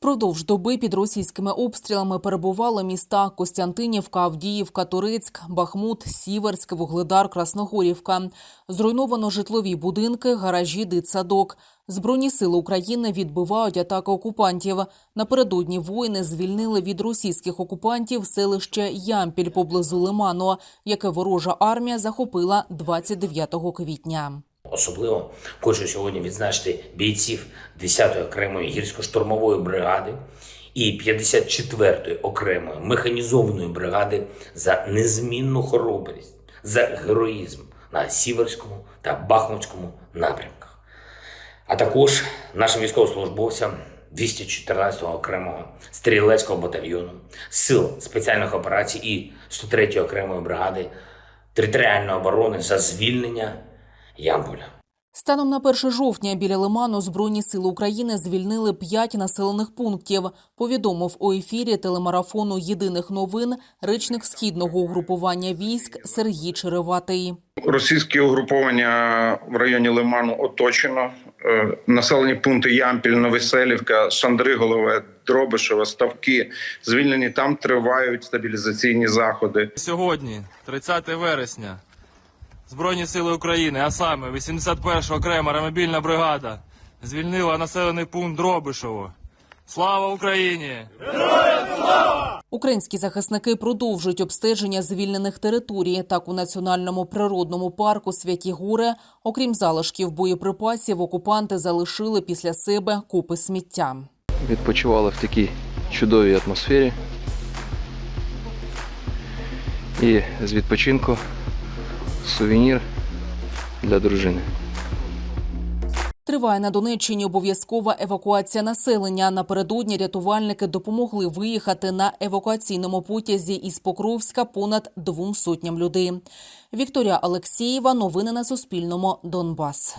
Впродовж доби під російськими обстрілами перебували міста Костянтинівка, Авдіївка, Турецьк, Бахмут, Сіверськ, Вугледар, Красногорівка. Зруйновано житлові будинки, гаражі, дитсадок. Збройні сили України відбивають атаки окупантів. Напередодні воїни звільнили від російських окупантів селище Ямпіль поблизу Лиману, яке ворожа армія захопила 29 квітня. Особливо хочу сьогодні відзначити бійців 10-ї окремої гірсько-штурмової бригади і 54-ї окремої механізованої бригади за незмінну хоробрість, за героїзм на Сіверському та Бахмутському напрямках. А також нашим військовослужбовцям 214-го окремого стрілецького батальйону, сил спеціальних операцій і 103-ї окремої бригади територіальної оборони за звільнення Ямполя. Станом на 1 жовтня біля Лиману Збройні сили України звільнили п'ять населених пунктів. Повідомив у ефірі телемарафону Єдиних новин речник східного угрупування військ Сергій Череватий. Російські угруповання в районі Лиману оточено. Е, Населені пункти Ямпіль, Новоселівка, Шандриголове, Дробишево, Ставки звільнені. Там тривають стабілізаційні заходи. Сьогодні, 30 вересня, Збройні сили України, а саме 81 окрема ремобільна бригада, звільнила населений пункт Дробишево. Слава Україні! Українські захисники продовжують обстеження звільнених територій. Так у національному природному парку Святі Гори, окрім залишків боєприпасів, окупанти залишили після себе купи сміття. відпочивали в такій чудовій атмосфері. І з відпочинку сувенір для дружини. Триває на Донеччині обов'язкова евакуація населення. Напередодні рятувальники допомогли виїхати на евакуаційному потязі із Покровська понад двом сотням людей. Вікторія Алексєєва. Новини на Суспільному. Донбас.